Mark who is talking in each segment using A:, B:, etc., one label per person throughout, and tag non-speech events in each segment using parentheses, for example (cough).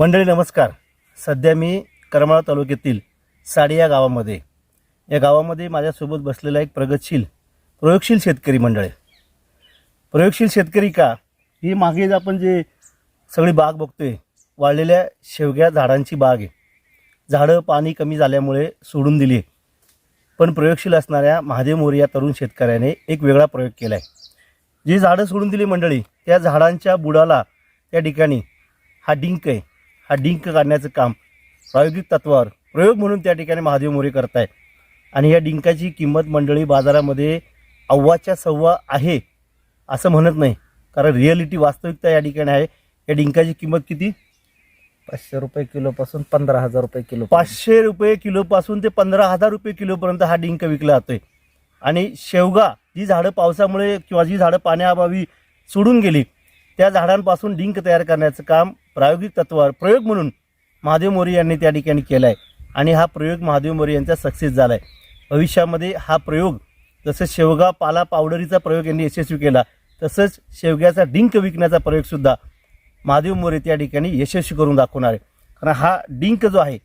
A: मंडळी नमस्कार. सध्या मी करमाळा तालुक्यातील साडी या गावामध्ये या गावामध्ये माझ्यासोबत बसलेला एक प्रगतशील प्रयोगशील शेतकरी मंडळ आहे. प्रयोगशील शेतकरी का? ही मागे आपण जे सगळी बाग बघतोय वाळलेल्या शेवग्या झाडांची बाग आहे. झाडं पाणी कमी झाल्यामुळे सोडून दिली आहे. पण प्रयोगशील असणाऱ्या महादेव मोरे या तरुण शेतकऱ्याने एक वेगळा प्रयोग केला आहे. जी झाडं सोडून दिली मंडळी त्या झाडांच्या बुडाला त्या ठिकाणी हा डिंक आहे. हा डिंक काढण्याचं काम प्रायोगिक तत्वावर प्रयोग म्हणून त्या ठिकाणी महादेव मोरे करताय आणि या डिंकाची किंमत मंडळी बाजारामध्ये अव्वाच्या सव्वा आहे असं म्हणत नाही. कारण रिअलिटी वास्तविकता या ठिकाणी आहे. या डिंकाची किंमत किती?
B: पाचशे रुपये किलो पासून पंधरा हजार रुपये किलो
A: पाचशे रुपये किलोपासून ते पंधरा हजार रुपये किलोपर्यंत हा डिंक विकला जातोय. आणि शेवगा जी झाडं पावसामुळे किंवा जी झाडं पाण्याअभावी सोडून गेली त्या झाडांपासून डिंक तयार करण्याचं काम प्रायोगिक तत्वावर प्रयोग म्हणून महादेव मोरे यांनी त्या ठिकाणी केला आहे आणि हा प्रयोग महादेव मोरे यांचा सक्सेस झाला आहे भविष्यामध्ये हा प्रयोग जसं शेवगा पाला पावडरीचा प्रयोग यांनी यशस्वी केला तसंच शेवग्याचा डिंक विकण्याचा प्रयोगसुद्धा महादेव मोरे त्या ठिकाणी यशस्वी करून दाखवणार आहे. कारण हा डिंक जो आहे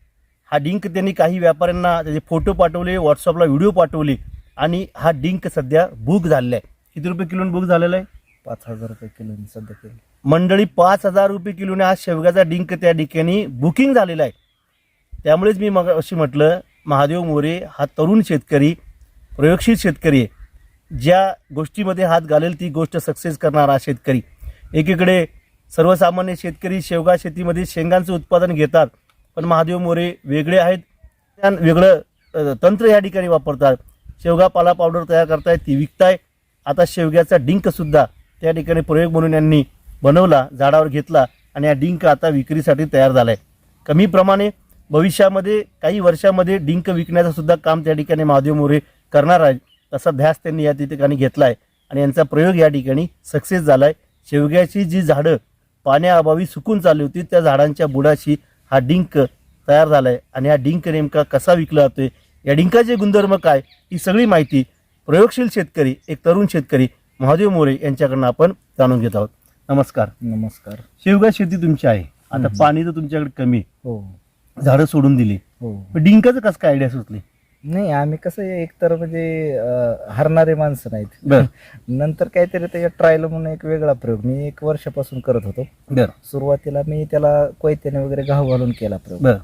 A: हा डिंक त्यांनी काही व्यापाऱ्यांना त्याचे फोटो पाठवले व्हॉट्सअपला व्हिडिओ पाठवले आणि हा डिंक सध्या बुक झालेला आहे. किती रुपये किलोन बुक झालेला आहे?
B: पाच हजार रुपये किलोने सध्या केली.
A: मंडळी पाच हजार रुपये किलोने आज शेवग्याचा डिंक त्या ठिकाणी बुकिंग झालेला आहे. त्यामुळेच मी मग अशी म्हटलं महादेव मोरे हा तरुण शेतकरी प्रयोगशील शेतकरी आहे. ज्या गोष्टीमध्ये हात घालेल ती गोष्ट सक्सेस करणारा शेतकरी. एकीकडे सर्वसामान्य शेतकरी शेवगा शेतीमध्ये शेंगांचं उत्पादन घेतात पण महादेव मोरे वेगळे आहेत. त्या वेगळं तंत्र या ठिकाणी वापरतात. शेवगा पाला पावडर तयार करतायत ती विकताय. आता शेवग्याचा डिंकसुद्धा त्या ठिकाणी प्रयोग म्हणून यांनी बनवला झाडावर घेतला आणि हा डिंक आता विक्रीसाठी तयार झाला आहे कमी प्रमाणे भविष्यामध्ये काही वर्षामध्ये डिंक विकण्याचं सुद्धा काम त्या ठिकाणी महादेव मोरे करणार आहे तसा ध्यास त्यांनी या ठिकाणी घेतला आहे आणि यांचा प्रयोग या ठिकाणी सक्सेस झाला आहे शेवग्याची जी झाडं पाण्याअभावी सुकून चालली होती त्या झाडांच्या बुडाशी हा डिंक तयार झाला आहे आणि हा डिंक नेमका कसा विकला जातोय या डिंकाचे गुणधर्म काय ही सगळी माहिती प्रयोगशील शेतकरी एक तरुण शेतकरी महादेव मोरे यांच्याकडनं आपण जाणून घेत आहोत. नमस्कार.
B: नमस्कार.
A: शेवगा शेती तुमची आहे. आता. पाणी तर तुमच्याकडे कमी आहे.
B: हो.
A: झाडं सोडून दिली.
B: हो.
A: पण डिंकाचं कसं काय आयडिया सुचली?
B: नाही आम्ही कसं आहे, एकतर म्हणजे अं, हरणारे माणसं नाहीत.
A: बर. (laughs)
B: नंतर काहीतरी त्याच्या ट्रायल म्हणून एक वेगळा प्रयोग. मी एक वर्षापासून करत होतो.
A: बर.
B: सुरुवातीला मी त्याला कोयत्याने वगैरे घाव घालून केला प्रयोग.
A: बर.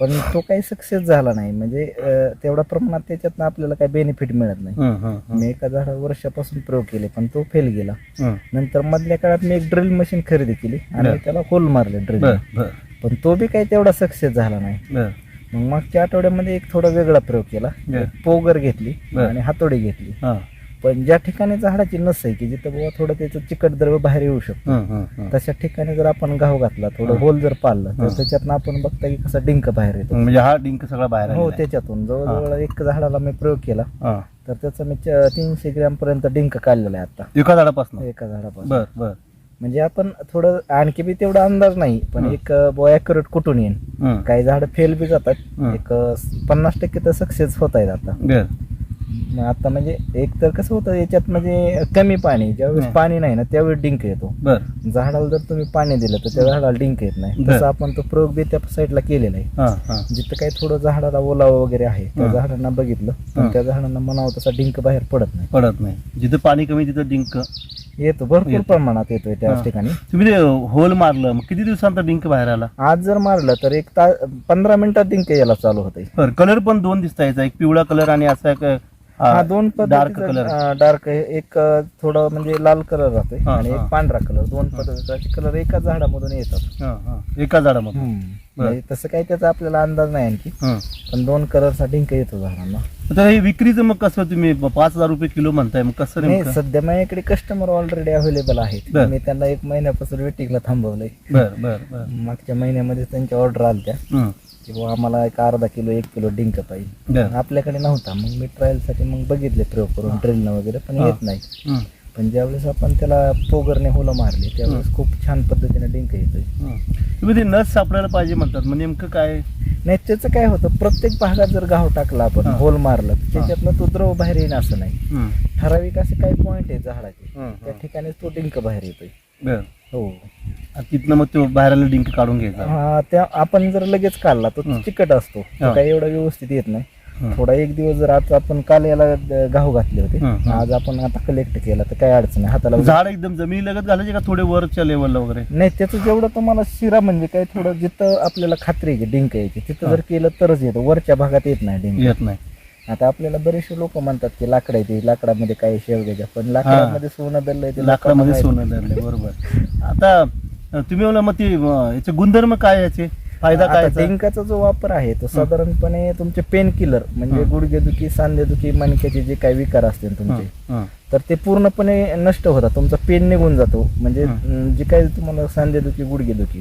B: पण तो काही सक्सेस झाला नाही. म्हणजे अं, तेवढ्या प्रमाणात त्याच्यातनं आपल्याला काही बेनिफिट मिळत नाही.
A: हं, हं, हं,
B: मी एका झाडा वर्षापासून प्रयोग केले पण तो फेल गेला.
A: हं.
B: नंतर मधल्या काळात मी एक ड्रिल मशीन खरेदी केली आणि
A: बर.
B: त्याला होल मारले ड्रिल
A: बर बर.
B: पण तो बी काही तेवढा सक्सेस झाला नाही.
A: बर.
B: मग मागच्या आठवड्यामध्ये एक थोडा वेगळा प्रयोग केला.
A: बर.
B: पोगर घेतली
A: बर.
B: आणि हातोडी घेतली.
A: हां.
B: पण ज्या ठिकाणी झाडाची नस आहे की जिथं बाबा थोडं त्याचं चिकट द्रव्य बाहेर येऊ शकतो. तशा ठिकाणी जर आपण घाव घातला थोडं. होल जर पाळलं तर. त्याच्यातनं आपण बघता की कसा डिंक बाहेर येतो
A: म्हणजे हा डिंक सगळा बाहेर
B: हो. त्याच्यातून जवळजवळ एक झाडाला मी प्रयोग केला. तर त्याचा मी तीनशे ग्रॅम पर्यंत डिंक काढलेला आहे आता
A: एका झाडापासून
B: एका झाडापासून
A: बर बर
B: म्हणजे आपण थोडं आणखी बी तेवढा अंदाज नाही पण. एक ॲक्युरेट कुठून येईन. काही झाड फेल बी जातात. एक पन्नास टक्के तर सक्सेस होत आहेत आता मग आता म्हणजे एक तर कसं होतं याच्यात म्हणजे कमी पाणी ज्यावेळेस. पाणी नाही ना त्यावेळेस डिंक येतो
A: बर
B: झाडाला जर तुम्ही पाणी दिलं तर त्या झाडाला डिंक येत नाही
A: बर.
B: तसं आपण तो प्रयोग बी त्या साईडला केलेला आहे
A: हां हां
B: जिथं काही थोडं झाडाला ओलावा वगैरे आहे त्या. झाडांना बघितलं. पण त्या झाडांना म्हणावं तसा डिंक बाहेर पडत नाही
A: पडत नाही जिथं पाणी कमी तिथं डिंक
B: येतो भरपूर. प्रमाणात येतोय त्या. ठिकाणी
A: तुम्ही ते होल मारलं मग किती दिवसांतर डिंक बाहेर आला
B: आज जर मारलं तर एक ता पंधरा मिनिटात डिंक यायला चालू होते
A: बर कलर पण दोन दिसता याचा एक पिवळा कलर आणि असा एक
B: हा दोन
A: डार्क कलर
B: डार्क एक थोडं म्हणजे लाल कलर राहतोय
A: हा,
B: आणि
A: हा.
B: एक पांढरा कलर दोन पद्धतीचे कलर एकाच झाडामधून येतात.
A: एका झाडामध्ये
B: म्हणजे तसं काही त्याचा आपल्याला अंदाज नाही आणखी.
A: हां.
B: पण दोन कलरचा डिंक येतो झाडांना.
A: आता हे विक्रीचं मग कसं तुम्ही ब- पाच हजार रुपये किलो म्हणताय मग कसं
B: नाही
A: नेमकं?
B: सध्या माझ्याकडे कस्टमर ऑलरेडी अवेलेबल आहेत.
A: बर.
B: मी त्यांना एक महिन्यापासून वेटिंगला थांबवलंय.
A: बर बर बर.
B: मागच्या महिन्यामध्ये त्यांच्या ऑर्डर आल्या
A: हं.
B: की बुवा आम्हाला एक अर्धा किलो एक किलो डिंक पाहिजे.
A: बर.
B: आपल्याकडे नव्हता. मग मी ट्रायलसाठी मग बघितले प्रयोग करून ड्रिलनं वगैरे पण. येत नाही.
A: हं.
B: पण ज्यावेळेस आपण त्याला पोगरने होलं मारले त्यावेळेस खूप छान पद्धतीने डिंक येतोय.
A: हं. तुम्ही ते नस सापडायला पाहिजे म्हणतात. मग नेमकं काय?
B: नाही त्याचं काय होतं प्रत्येक भागात जर घाव टाकला आपण
A: हा.
B: होल मारलं तर त्याच्यातनं तो द्रव बाहेर येईन असं नाही.
A: हं.
B: ठराविक असे काही पॉईंट आहेत झाडाचे.
A: हं,
B: त्या
A: हं.
B: ठिकाणी तो डिंक बाहेर येतोय.
A: बर.
B: हो.
A: तिथनं मग तो बाहेरला डिंक काढून घ्यायचा.
B: हा त्या आपण जर लगेच काढला तर. तो चिकट असतो. तो काही एवढा व्यवस्थित येत नाही. थोडा एक दिवस जर आता आपण काल याला गहू घातले होते. आज आपण आता कलेक्ट केला तर काय अडचण नाही. हाताला
A: झाड एकदम जमिनी लगत घालायचे का थोडे वरच्या लेवलला वगैरे?
B: नाही त्याचं जेवढं तुम्हाला शिरा म्हणजे काय थोडं जिथं आपल्याला खात्री आहे की डिंक यायची तिथं. जर केलं तरच येतं. वरच्या भागात येत नाही डिंक.
A: येत नाही.
B: आता आपल्याला बरेचसे लोक म्हणतात की लाकड येते लाकडामध्ये काही शेवग्याच्या. पण लाकडामध्ये सोनं दरलंय ते
A: लाकडामध्ये सोनं धरले बरोबर. आता तुम्ही म्हणला मग ते याचे गुणधर्म काय याचे फायदा काय?
B: डिंकाचा जो वापर आहे तो साधारणपणे तुमचे पेन किलर म्हणजे. गुडघेदुखी सांधेदुखी मणक्याचे जे काही विकार असतील तुमचे तर ते पूर्णपणे नष्ट होतात. तुमचा पेन निघून जातो. म्हणजे जे काही तुम्हाला सांधेदुखी गुडघेदुखी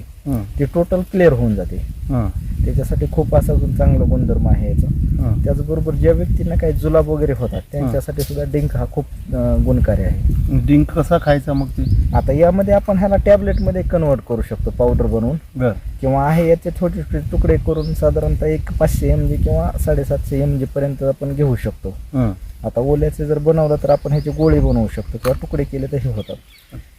B: ते टोटल क्लिअर होऊन जाते. त्याच्यासाठी खूप असा चांगला गुणधर्म आहे याचा. त्याचबरोबर ज्या व्यक्तींना काही जुलाब वगैरे होतात त्यांच्यासाठी सुद्धा डिंक हा खूप गुणकारी आहे.
A: डिंक कसा खायचा मग ते?
B: आता यामध्ये आपण ह्याला टॅबलेटमध्ये कन्वर्ट करू शकतो पावडर बनवून. किंवा आहे याचे छोटे छोटे तुकडे करून साधारणतः एक पाचशे एम जी किंवा साडेसातशे एम जी पर्यंत आपण घेऊ शकतो. आता ओल्याचे जर बनवलं तर आपण ह्याचे गोळे बनवू शकतो किंवा तुकडे केले तसे होतात.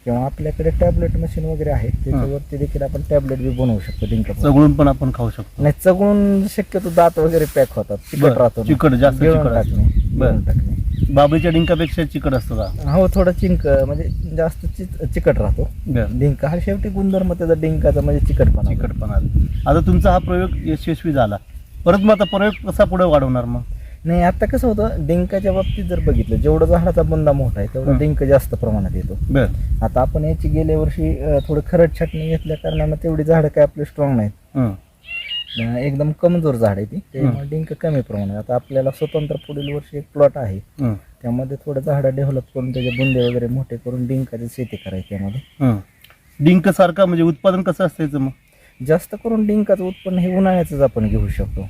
B: किंवा आपल्याकडे टॅबलेट मशीन वगैरे आहे त्याच्यावरती देखील आपण टॅबलेट बी बनवू शकतो डिंक
A: चघळून पण आपण खाऊ शकतो.
B: नाही चगळून शक्यतो दात वगैरे पॅक होतात. चिकट राहतो.
A: चिकट, जास्त.
B: टाकणे
A: बाबळीच्या डिंकापेक्षा चिकट असतो
B: हो थोडा चिंक म्हणजे जास्त चिकट राहतो. डिंक हा शेवटी गुणधर्म त्याचा डिंकाचा म्हणजे चिकटपणा.
A: चिकटपणा. आता तुमचा हा प्रयोग यशस्वी झाला. परत मग आता प्रयोग कसा पुढे वाढवणार मग?
B: नाही आता कसं होतं डिंकाच्या बाबतीत जर बघितलं जेवढं झाडाचा बुंदा मोठा आहे तेवढा. डिंक जास्त प्रमाणात येतो. आता आपण याची गेल्या वर्षी अं, थोडं खरड छाटणी घेतल्या कारणानं तेवढी झाडं काय आपली स्ट्रॉंग नाहीत. अं, एकदम कमजोर झाड आहे ती. त्यामुळे डिंक कमी प्रमाणात. आता आपल्याला स्वतंत्र पुढील वर्षी एक प्लॉट आहे.
A: हं,
B: त्यामध्ये थोडं झाडं डेव्हलप करून त्याचे बुंदे वगैरे मोठे करून डिंकाची शेती करायची त्यामध्ये
A: हं. डिंक सारखा म्हणजे उत्पादन कसं असतं याचं मग?
B: जास्त करून डिंकाचं उत्पन्न हे उन्हाळ्याचंच आपण घेऊ शकतो.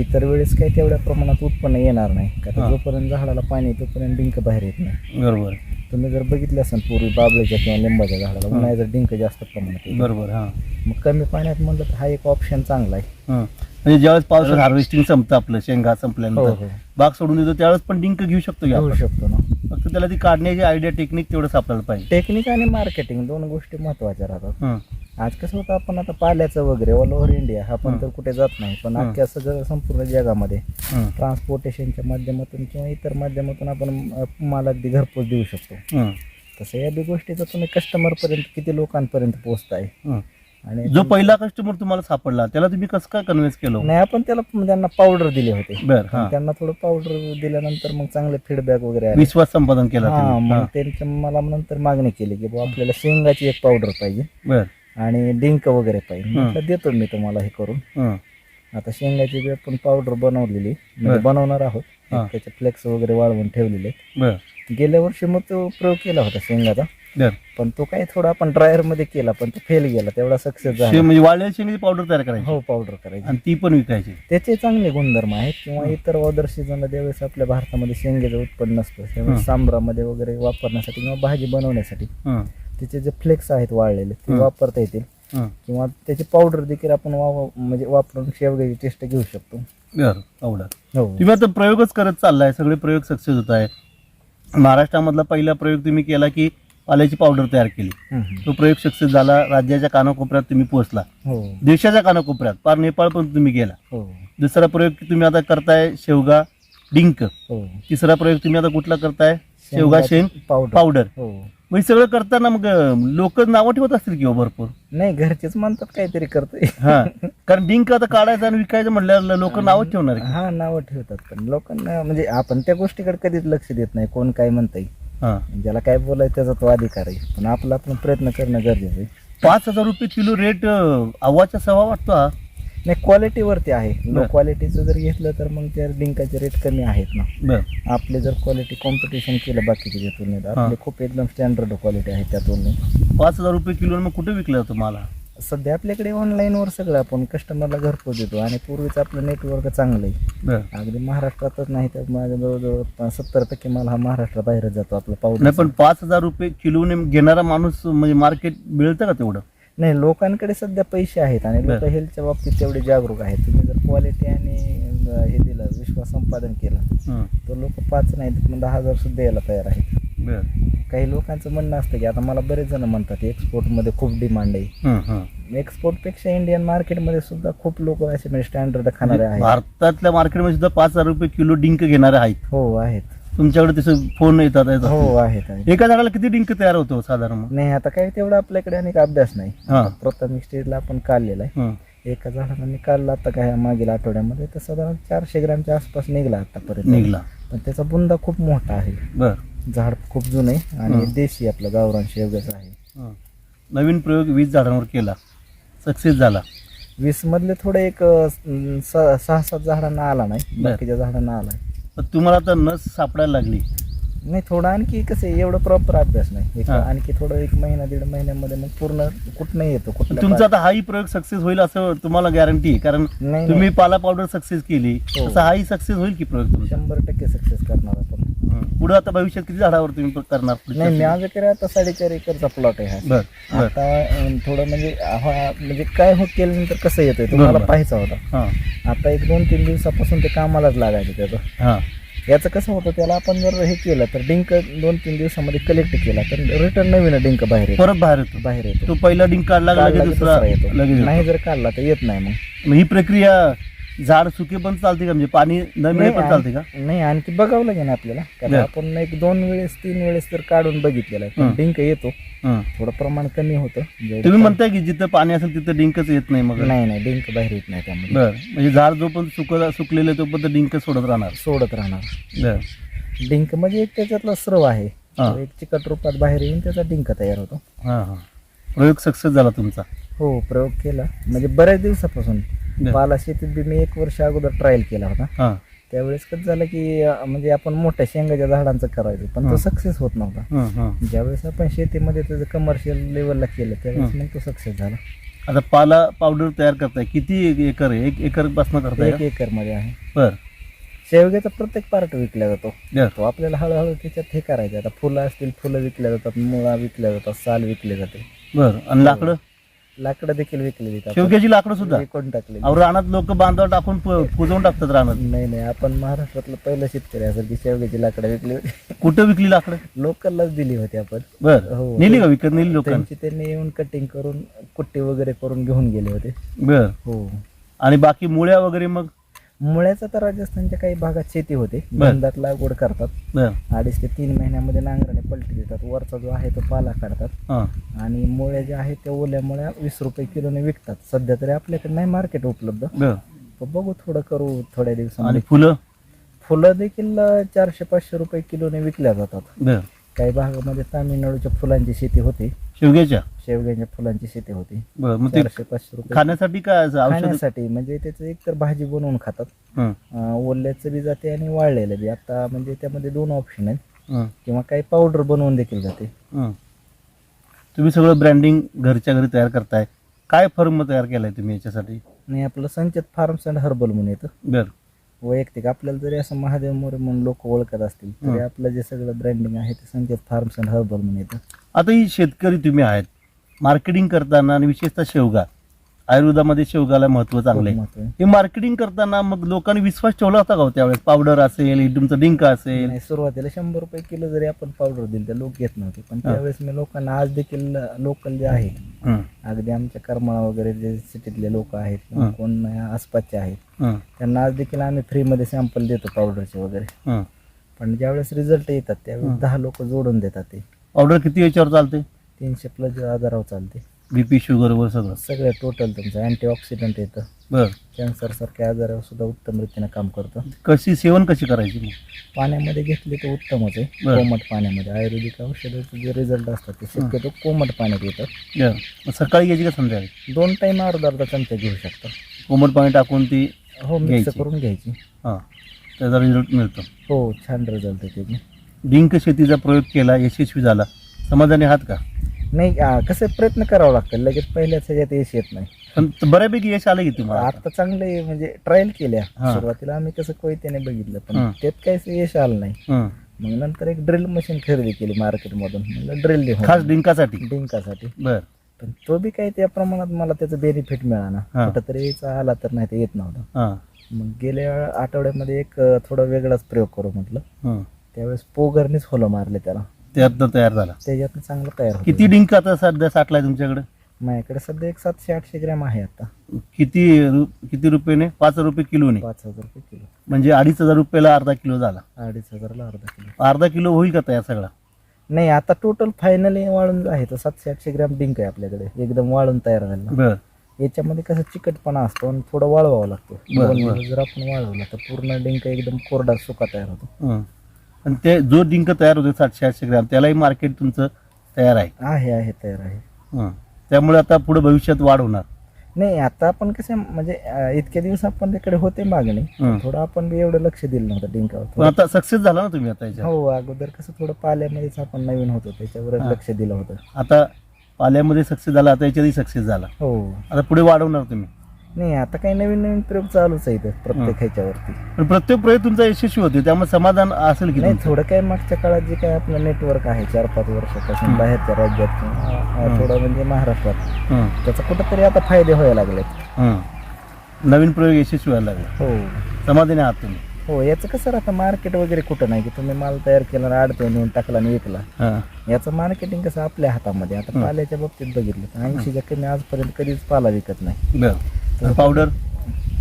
B: इतर वेळेस काही तेवढ्या प्रमाणात उत्पन्न येणार नाही.
A: हा.
B: कारण जोपर्यंत झाडाला पाणी आहे, तोपर्यंत डिंक बाहेर येत नाही.
A: बरोबर.
B: तुम्ही जर बघितलं असेल पूर्वी बाबळीच्या किंवा लिंबाच्या झाडाला
A: हा.
B: उन्हाळ्याचं डिंक जास्त प्रमाणात.
A: बरोबर हां.
B: मग कमी पाण्यात म्हणलं तर हा एक ऑप्शन चांगला आहे.
A: हं. म्हणजे ज्यावेळेस पावसात हार्वेस्टिंग संपतं आपलं शेंगा
B: हो
A: संपल्यानंतर
B: हो
A: बाग सोडून देतो त्यावेळेस पण डिंक घेऊ शकतो
B: घेऊ शकतो ना.
A: फक्त त्याला ती काढण्याची आयडिया टेक्निक तेवढं सापडायला पाहिजे.
B: टेक्निक आणि मार्केटिंग दोन गोष्टी महत्त्वाच्या राहतात.
A: हं,
B: आज कसं होतं आपण आता पाल्याचं वगैरे ऑल ओव्हर इंडिया हा पण. तर कुठे जात नाही. पण. अख्ख्या सगळं संपूर्ण जगामध्ये ट्रान्सपोर्टेशनच्या माध्यमातून किंवा इतर माध्यमातून आपण माल अगदी घरपोच देऊ शकतो. तसं या बी गोष्टीचं तुम्ही कस्टमर पर्यंत किती लोकांपर्यंत पोहोचताय?
A: हं.
B: आणि
A: जो पहिला कस्टमर तुम्हाला सापडला त्याला तुम्ही कसं काय कन्व्हिन्स केलं?
B: नाही आपण त्याला त्यांना पावडर दिले होते. त्यांना थोडं पावडर दिल्यानंतर मग चांगले फीडबॅक वगैरे
A: विश्वास संपादन केला तुम्ही.
B: मग. त्यांच्या मला नंतर मागणी केली की आपल्याला शेंगाची एक पावडर पाहिजे.
A: बर.
B: आणि डिंक वगैरे पाहिजे. म्हटलं देतो मी तुम्हाला हे करून. आता शेंगाची बी आपण पावडर बनवलेली. म्हणजे. बनवणार आहोत. त्याचे फ्लेक्स वगैरे वाळवून ठेवलेले गेल्या वर्षी मग तो प्रयोग केला होता शेंगाचा. पण तो काही थोडा आपण ड्रायरमध्ये केला पण तो फेल गेला. तेवढा सक्सेस झाला.
A: म्हणजे शेंगाची पावडर तयार करायची.
B: हो पावडर करायची.
A: आणि ती पण विकायची.
B: त्याचे चांगले गुणधर्म आहेत किंवा. इतर ऑदर सीझनला ज्यावेळेस आपल्या भारतामध्ये शेंगेचं उत्पन्न नसतं
A: हं.
B: त्यावेळेस सांबरामध्ये वगैरे वापरण्यासाठी किंवा भाजी बनवण्यासाठी त्याचे जे फ्लेक्स आहेत वाळलेले ते. वापरता येतील. किंवा त्याची पावडर देखील आपण म्हणजे वापरून शेवग्याची टेस्ट घेऊ शकतो.
A: बर पावडर
B: हो.
A: तुम्ही आता प्रयोगच करत चाललाय सगळे प्रयोग सक्सेस होत आहे महाराष्ट्रामधला पहिला प्रयोग तुम्ही केला की पाल्याची पावडर तयार केली. तो प्रयोग सक्सेस झाला राज्याच्या कानाकोपऱ्यात तुम्ही पोहोचला.
B: हो.
A: देशाच्या कानाकोपऱ्यात पार नेपाळ पण तुम्ही गेला.
B: हो.
A: दुसरा प्रयोग तुम्ही आता करताय शेवगा डिंक. तिसरा प्रयोग तुम्ही आता कुठला करताय? शेवगा शेंग
B: पावडर.
A: मग हे सगळं करताना मग लोक नावं ठेवत असतील किंवा भरपूर?
B: नाही घरचेच म्हणतात काहीतरी करतोय.
A: हा. कारण डिंक आता काढायचं आणि विकायचं म्हणल्यावर लोक नावच ठेवणार की.
B: हा नावं ठेवतात. पण लोकांना म्हणजे आपण त्या गोष्टीकडे कधीच लक्ष देत नाही कोण काय म्हणतंय.
A: हा.
B: ज्याला काय बोलायचं त्याचा तो अधिकार आहे. पण आपला आपण प्रयत्न करणं गरजेचं आहे.
A: पाच हजार रुपये किलो रेट आवाच्या सवा वाटतो हा.
B: नाही क्वालिटीवरती आहे. लो
A: बरं.
B: क्वालिटीचं जर घेतलं तर मग त्या डिंकाचे रेट कमी आहेत ना.
A: बर.
B: आपले जर क्वालिटी कॉम्पिटिशन केलं बाकीच्या तुलनेत
A: हा.
B: आपले खूप एकदम स्टँडर्ड क्वालिटी आहे त्या तुलनेत
A: पाच हजार रुपये किलो मग कुठे विकलं जातं मला?
B: सध्या आपल्याकडे ऑनलाईनवर सगळं आपण कस्टमरला घरपोच देतो आणि पूर्वीचं आपलं नेटवर्क चांगलं आहे.
A: बर.
B: अगदी महाराष्ट्रातच नाही तर माझ्या जवळजवळ सत्तर टक्के माल हा महाराष्ट्राबाहेरच जातो आपलं
A: नाही
B: पाऊस
A: पण पाच हजार रुपये किलोने घेणारा माणूस म्हणजे मार्केट मिळतं का तेवढं?
B: नाही लोकांकडे सध्या पैसे आहेत आणि लोक. हेल्थच्या बाबतीत तेवढे जागरूक आहेत. तुम्ही जर क्वालिटी आणि हे दिलं विश्वास संपादन केलं तर लोक पाच नाही दहा हजार सुद्धा यायला तयार आहेत. काही लोकांचं म्हणणं असतं की आता मला बरेच जण म्हणतात एक्सपोर्टमध्ये खूप डिमांड आहे. एक्सपोर्टपेक्षा इंडियन मार्केटमध्ये सुद्धा खूप लोक असे म्हणजे स्टँडर्ड खाणारे आहेत.
A: भारतातल्या मार्केटमध्ये सुद्धा पाच हजार रुपये किलो डिंक घेणारे आहेत.
B: हो आहेत.
A: तुमच्याकडे तसं फोन येतात येतात.
B: हो आहेत आहेत
A: एका झाडाला किती डिंक तयार होतो साधारण मग?
B: नाही आता काही तेवढा आपल्याकडे अनेक अभ्यास नाही
A: हा.
B: प्राथमिक स्टेजला आपण काढलेला आहे
A: हं.
B: एका झाडाला मी काढला आता काय मागील आठवड्यामध्ये तर साधारण चारशे ग्रामच्या आसपास निघला आतापर्यंत
A: निघला
B: पण त्याचा बुंदा खूप मोठा आहे
A: बर
B: झाड खूप जुनं आहे आणि. देशी आपलं गावरान शेवग्याचं आहे
A: हं. नवीन प्रयोग वीस झाडांवर केला सक्सेस झाला
B: वीस मधले थोडे एक अं, स- सहा सात झाडांना आला नाही
A: बर.
B: बाकीच्या झाडांना आलाय
A: पण तुम्हाला आता नस सापडायला लागली
B: नाही थोडं आणखी कसं आहे, एवढं प्रॉपर अभ्यास नाही एक
A: हा.
B: आणखी थोडं एक महिना दीड महिन्यामध्ये मग पूर्ण कुठनं येतो
A: तुमचा आता हाही प्रयोग सक्सेस होईल असं तुम्हाला गॅरंटी आहे कारण
B: नाही
A: तुम्ही पाला पावडर सक्सेस केली
B: हो.
A: तसा हाही सक्सेस होईल की प्रयोग तुमचा
B: शंभर टक्के सक्सेस करणार आपण.
A: पुढे आता भविष्यात किती झाडावर तुम्ही करणार पुढच्या
B: नाही? माझं आता साडेचार एकरचा प्लॉट आहे हा.
A: बर
B: आता अं, थोडं म्हणजे हा म्हणजे काय हो केल्यानंतर कसं येतोय तो मला
A: बरोबर.
B: पाहायचा होता.
A: हां.
B: आता एक दोन तीन दिवसापासून ते कामालाच लागायचं त्याचं.
A: हां.
B: याचं कसं होतं त्याला आपण जर हे केलं तर डिंक दोन तीन दिवसामध्ये कलेक्ट केला तर रिटर्न नवीन डिंक बाहेर येतो.
A: परत बाहेर येतो.
B: बाहेर येतो.
A: तो पहिला डिंक काढला का
B: काढला
A: लगेच
B: की
A: दुसरा
B: दुसरा येतो.
A: लगेच येतो.
B: नाही जर काढला तर येत नाही मग.
A: मग ही प्रक्रिया झाड सुके पण चालते का? म्हणजे पाणी न मिळे पण चालते का?
B: नाही आणखी बघावं लागेल ना आपल्याला? कारण. आपण एक दोन वेळेस तीन वेळेस तर काढून बघितलेलं आहे.
A: हं.
B: पण डिंक येतो.
A: हं.
B: थोडं प्रमाण कमी होतं. जेवढं
A: तुम्ही म्हणताय की जिथं पाणी असेल तिथं डिंकच येत नाही मग.
B: नाही नाही डिंक बाहेर येत नाही त्यामध्ये.
A: बर. म्हणजे झाड जोपर्यंत सुक सुकलेलं आहे तोपर्यंत डिंक सोडत राहणार.
B: सोडत राहणार.
A: बर.
B: डिंक म्हणजे एक त्याच्यातला स्रव आहे.
A: हा.
B: तो एक चिकट रूपात बाहेर येऊन त्याचा डिंक तयार होतो.
A: हां हां. प्रयोग सक्सेस झाला तुमचा.
B: हो प्रयोग केला. म्हणजे बऱ्याच दिवसापासून. पाला शेतीत बी मी एक वर्ष अगोदर ट्रायल केला होता. त्यावेळेस कसं झालं की म्हणजे आपण मोठ्या शेंगाच्या झाडांचं करायचो पण. तो सक्सेस होत नव्हता. ज्यावेळेस आपण शेतीमध्ये त्याचं कमर्शियल लेवलला केलं त्यावेळेस. मग तो सक्सेस झाला.
A: आता पाला पावडर तयार करताय. किती एक एकर आहे? एक एकरपासून करताय
B: एक? एकरमध्ये आहे.
A: बर.
B: शेवग्याचा प्रत्येक पार्ट विकला जातो. तो आपल्याला हळूहळू त्याच्यात हे करायचं. आता फुलं असतील फुलं विकल्या जातात मुळा विकल्या जातात साल विकले जाते.
A: बर. आणि लाकडं?
B: लाकडं देखील विकले जातात
A: शेवग्याची लाकडं सुद्धा?
B: विकून टाकले
A: अहो रानात लोक बांधव टाकून प- पुजवून टाकतात रानात.
B: नाही नाही आपण महाराष्ट्रातलं पहिलं शेतकरी असेल की शेवग्याची लाकडं विकली होती.
A: कुठं विकली लाकडं?
B: लोकललाच दिली होती आपण.
A: बर.
B: हो.
A: नेली का विकत? नेली लोकांनी?
B: त्यांची त्यांनी येऊन कटिंग करून कुट्टी वगैरे करून घेऊन गेले होते.
A: बर.
B: हो.
A: आणि बाकी मुळ्या वगैरे मग?
B: मुळ्याचं तर राजस्थानच्या काही भागात शेती होते.
A: बर.
B: धंदात लागवड करतात. अडीच ते तीन महिन्यामध्ये नांगराने पलटी देतात. वरचा जो आहे तो पाला काढतात. आणि मुळ्या ज्या आहेत त्या ओल्या मुळ्या वीस रुपये किलोने विकतात. सध्या तरी आपल्याकडे नाही मार्केट उपलब्ध. बघू थोडं करू थोड्या
A: आणि
B: दिवसामध्ये
A: फुलं?
B: फुलं देखील चारशे पाचशे रुपये किलोने विकल्या जातात. काही भागामध्ये तामिळनाडूच्या फुलांची शेती होती.
A: शेवग्याच्या?
B: शेवग्याच्या फुलांची शेती होती.
A: बर मग ते
B: चारशे पाचशे रुपये.
A: खाण्यासाठी काय असं औषध?
B: खाण्यासाठी म्हणजे त्याचं एकतर भाजी बनवून खातात.
A: हं,
B: अं, ओल्याचं बी जाते आणि वाळलेलं बी. आता म्हणजे त्यामध्ये दोन ऑप्शन आहेत.
A: हं,
B: किंवा काही पावडर बनवून देखील जाते.
A: हं. तुम्ही सगळं ब्रँडिंग घरच्या घरी तयार करताय. काय फर्म तयार केलाय तुम्ही याच्यासाठी?
B: आणि आपलं संचित फार्म्स अँड हर्बल म्हणून येतं.
A: बर.
B: वैयक्तिक आपल्याला जरी असं महादेव मोरे म्हणून लोक ओळखत असतील तरी. आपलं जे सगळं ब्रँडिंग आहे ते संचित फार्म्स अँड हर्बल म्हणून येतं.
A: आता ही शेतकरी तुम्ही आहेत. मार्केटिंग करताना आणि विशेषतः शेवगा. आयुर्वेदामध्ये शेवगाला महत्त्व चांगलं आहे
B: खूप महत्त्व आहे.
A: हे मार्केटिंग करताना मग लोकांनी विश्वास ठेवला होता का हो त्यावेळेस? पावडर असेल हे तुमचं डिंक असेल?
B: सुरुवातीला शंभर रुपये किलो जरी आपण पावडर दिली तर लोक घेत नव्हते. पण त्यावेळेस मी लोकांना आज देखील लोकल जे आहेत
A: हं,
B: अगदी आमच्या करमाळा वगैरे जे सिटीतले लोक आहेत. कोण आसपासचे आहेत त्यांना आज देखील आम्ही फ्रीमध्ये सॅम्पल देतो पावडरचे वगैरे. पण ज्यावेळेस रिझल्ट येतात त्यावेळेस. दहा लोक जोडून देतात ते
A: पावडर किती याच्यावर चालते
B: तीनशे प्लस आजारावर चालते
A: बीपी शुगरवर सगळं.
B: सगळं टोटल तुमचं अँटीऑक्सिडंट येतं.
A: बर.
B: कॅन्सर सारख्या आजारावर सुद्धा उत्तम रीतीने काम करतं.
A: कशी सेवन कशी करायची मग?
B: पाण्यामध्ये घेतले तर उत्तमच आहे.
A: बरं.
B: कोमट पाण्यामध्ये. आयुर्वेदिक औषधाचे जे रिझल्ट असतात ते शक्यतो कोमट पाण्यात येतात
A: बर. मग सकाळी घ्यायची का संध्याकाळी?
B: दोन टाइम अर्धा अर्धा चमचा घेऊ शकता.
A: कोमट पाणी टाकून ती
B: हो मिक्स
A: घ्यायची.
B: करून घ्यायची.
A: हां. त्याचा रिझल्ट मिळतो.
B: हो छान रिझल्ट आहे त्याचे
A: डिंक शेतीचा प्रयोग केला यशस्वी झाला. समाधानी आहात का?
B: नाही आ, कसं प्रयत्न करावा लागतं. लगेच पहिल्याच ह्याच्यात यश येत नाही.
A: पण बऱ्यापैकी यश आलं की तुम्हाला आता?
B: आता चांगलं म्हणजे ट्रायल केल्या.
A: हा.
B: सुरुवातीला आम्ही कसं कोयत्याने बघितलं पण. त्यात काहीच यश आलं नाही.
A: हं.
B: मग नंतर एक ड्रिल मशीन खरेदी केली मार्केटमधून. म्हणलं ड्रिल
A: खास डिंकासाठी?
B: डिंकासाठी.
A: बर.
B: पण तो बी काही त्या प्रमाणात मला त्याचं बेनिफिट मिळाला.
A: हा.
B: कुठंतरी याचा आला तर नाही तर येत नव्हता.
A: हां.
B: मग गेल्या आठवड्यामध्ये एक अं, थोडा वेगळाच प्रयोग करू म्हटलं.
A: हं.
B: त्यावेळेस पोगरनीच होलं मारले त्याला.
A: त्यातनं तयार झाला.
B: त्याच्यातनं चांगलं तयार होतं.
A: किती डिंक आता सध्या साठलाय तुमच्याकडे?
B: माझ्याकडे सध्या एक सातशे आठशे ग्रॅम आहे आता.
A: किती रु- किती रुपयाने? पाच रुपये किलोने.
B: पाच हजार रुपये किलो.
A: म्हणजे अडीच हजार रुपयाला अर्धा किलो झाला.
B: अडीच हजारला अर्धा किलो.
A: अर्धा किलो होईल का तयार सगळा?
B: नाही आता टोटल फायनली वाळून आहे तर सातशे आठशे ग्रॅम डिंक आहे आपल्याकडे. एकदम वाळून तयार झाला.
A: बर.
B: याच्यामध्ये कसं चिकटपणा असतो आणि थोडं वाळवावं लागतो.
A: बरं,
B: दोन
A: बरं.
B: दिवस जर आपण वाळवला तर पूर्ण डिंक एकदम कोरडा सुका तयार होतो.
A: हं. आणि ते जो डिंक तयार होते सातशे आठशे ग्रॅम त्यालाही मार्केट तुमचं तयार आहे.
B: आहे आहे तयार आहे.
A: हं. त्यामुळे आता पुढे भविष्यात वाढ होणार.
B: नाही आता आपण कसं म्हणजे अं, इतके दिवस आपण तिकडे होते मागणी
A: हं.
B: थोडं आपण बी एवढं लक्ष दिलं नव्हतं डिंकावर.
A: पण आता सक्सेस झाला ना तुम्ही आता याच्यात?
B: हो अगोदर कसं थोडं पाल्यामध्येच आपण नवीन होतो त्याच्यावर
A: हा.
B: लक्ष दिलं होतं.
A: आता पाल्यामध्ये सक्सेस झाला आता याच्यातही सक्सेस झाला.
B: हो.
A: आता पुढे वाढवणार तुम्ही.
B: नाही आता काही नवीन नवीन प्रयोग चालूच आहे प्रत्येक ह्याच्यावरती
A: पण प्रत्येक प्रयोग तुमचा यशस्वी होते त्यामुळे समाधान असेल की
B: नाही? थोडं काय मागच्या काळात जे काय आपलं नेटवर्क आहे चार पाच वर्षापासून. बाहेरच्या राज्यात. थोडं म्हणजे महाराष्ट्रात. त्याचा कुठंतरी आता फायदे व्हायला लागलेत
A: हं. नवीन प्रयोग यशस्वी व्हायला लागले
B: हो
A: समाधानी आहात तुम्ही
B: हो याचं कसं राहतं मार्केट वगैरे कुठं नाही की तुम्ही माल तयार केला आडतो नेऊन टाकला आणि विकला याचं मार्केटिंग कसं आपल्या हातामध्ये आता. पाल्याच्या बाबतीत बघितलं तर ऐंशीच्या कमी आजपर्यंत कधीच पाला विकत नाही
A: पावडर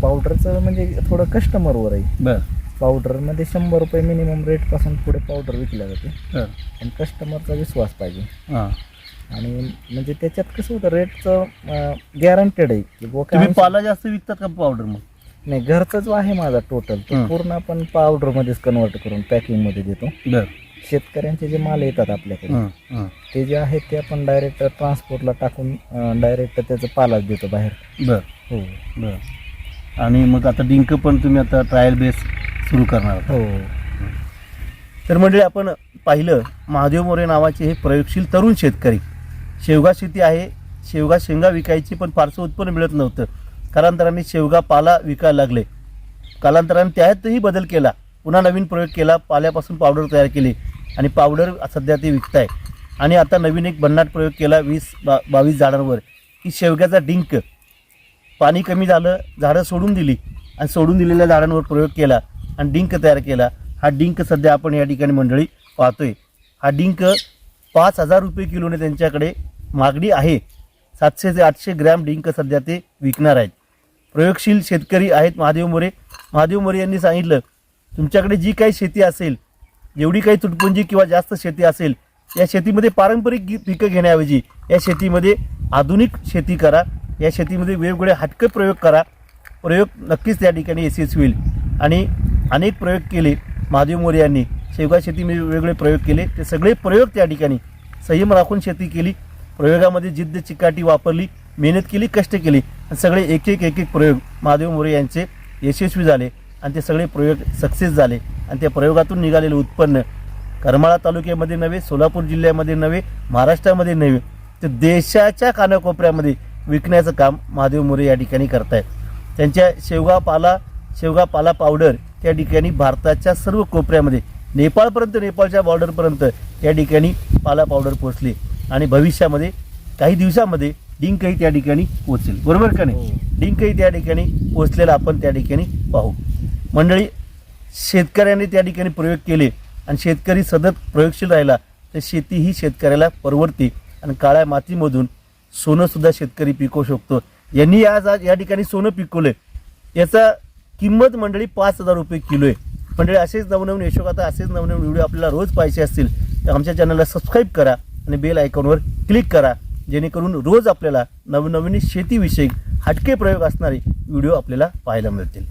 B: पावडरचं म्हणजे थोडं कस्टमरवर आहे.
A: बर.
B: पावडरमध्ये शंभर रुपये मिनिमम रेटपासून पुढे पावडर विकल्या जाते.
A: बर.
B: पण कस्टमरचा विश्वास पाहिजे.
A: हां.
B: आणि म्हणजे त्याच्यात कसं होतं रेटचं गॅरंटेड आहे. की बुवा काय
A: तुम्ही पाला जास्त विकतात का पावडर मग?
B: नाही घरचा जो आहे माझा टोटल तो
A: हं.
B: पूर्ण आपण पावडरमध्येच कन्वर्ट करून पॅकिंगमध्ये देतो.
A: बर.
B: शेतकऱ्यांचे जे माल येतात आपल्याकडे
A: हं, हं.
B: ते जे आहेत ते आपण डायरेक्ट ट्रान्सपोर्टला टाकून डायरेक्ट त्याचं पालाच देतो बाहेर.
A: बर.
B: हो
A: बर. आणि मग आता डिंक पण तुम्ही आता ट्रायल बेस सुरू करणार आहात.
B: हो.
A: तर म्हणजे आपण पाहिलं महादेव मोरे नावाचे हे प्रयोगशील तरुण शेतकरी. शेवगा शेती आहे. शेवगा शेंगा विकायची पण फारसं उत्पन्न मिळत नव्हतं. कालांतराने शेवगा पाला विकायला लागले. कालांतराने त्यातही बदल केला. पुन्हा नवीन प्रयोग केला. पाल्यापासून पावडर तयार केली. आणि पावडर सध्या ते विकताय. आणि आता नवीन एक भन्नाट प्रयोग केला वीस बा बावीस झाडांवर. की शेवग्याचा डिंक. पाणी कमी झालं झाडं सोडून दिली आणि सोडून दिलेल्या झाडांवर प्रयोग केला आणि डिंक तयार केला. हा डिंक सध्या आपण या ठिकाणी मंडळी पाहतोय. हा डिंक पाच हजार रुपये किलोने त्यांच्याकडे मागणी आहे. सातशे ते आठशे ग्रॅम डिंक सध्या ते विकणार आहेत. प्रयोगशील शेतकरी आहेत महादेव मोरे. महादेव मोरे यांनी सांगितलं तुमच्याकडे जी काही शेती असेल जेवढी काही तुटपुंजी किंवा जास्त शेती असेल या शेतीमध्ये पारंपरिक गी- पिकं घेण्याऐवजी या शेतीमध्ये आधुनिक शेती करा. या शेतीमध्ये वेगवेगळे हटके प्रयोग करा. प्रयोग नक्कीच त्या ठिकाणी यशस्वी होईल. आणि अनेक प्रयोग केले महादेव मोरे यांनी. शेवगा शेतीमध्ये वेगवेगळे प्रयोग केले. ते सगळे प्रयोग त्या ठिकाणी संयम राखून शेती केली. प्रयोगामध्ये जिद्द चिकाटी वापरली. मेहनत केली कष्ट केली. आणि सगळे एक एक एक एक प्रयोग महादेव मोरे यांचे यशस्वी झाले. आणि ते सगळे प्रयोग सक्सेस झाले. आणि त्या प्रयोगातून निघालेलं उत्पन्न करमाळा तालुक्यामध्ये नव्हे सोलापूर जिल्ह्यामध्ये नव्हे महाराष्ट्रामध्ये नव्हे तर देशाच्या कानाकोपऱ्यामध्ये विकण्याचं काम महादेव मोरे या ठिकाणी करतायत. त्यांच्या शेवगा पाला शेवगा पाला पावडर त्या ठिकाणी भारताच्या सर्व कोपऱ्यामध्ये नेपाळपर्यंत नेपाळच्या बॉर्डरपर्यंत या ठिकाणी पाला पावडर पोचली आणि भविष्यामध्ये काही दिवसामध्ये डिंकही त्या ठिकाणी पोचेल बरोबर का नाही?
B: हो.
A: डिंकही त्या ठिकाणी पोचलेला आपण त्या ठिकाणी पाहू. मंडळी शेतकऱ्याने त्या ठिकाणी प्रयोग केले आणि शेतकरी सतत प्रयोगशील राहिला तर शेती ही शेतकऱ्याला परवडते आणि काळ्या मातीमधून सोनं सुद्धा शेतकरी पिकवू शकतो. यांनी आज आज या ठिकाणी सोनं पिकवलंय. याचा किंमत मंडळी पाच हजार रुपये किलो आहे. मंडळी असेच नवनवीन यशोगाथा असेच नवनवीन व्हिडिओ आपल्याला रोज पाहिजे असतील तर आमच्या चॅनलला सबस्क्राईब करा आणि बेल आयकॉनवर क्लिक करा जेणेकरून रोज आपल्याला नवनवीन शेतीविषयक हटके प्रयोग असणारे व्हिडिओ आपल्याला पाहायला मिळतील.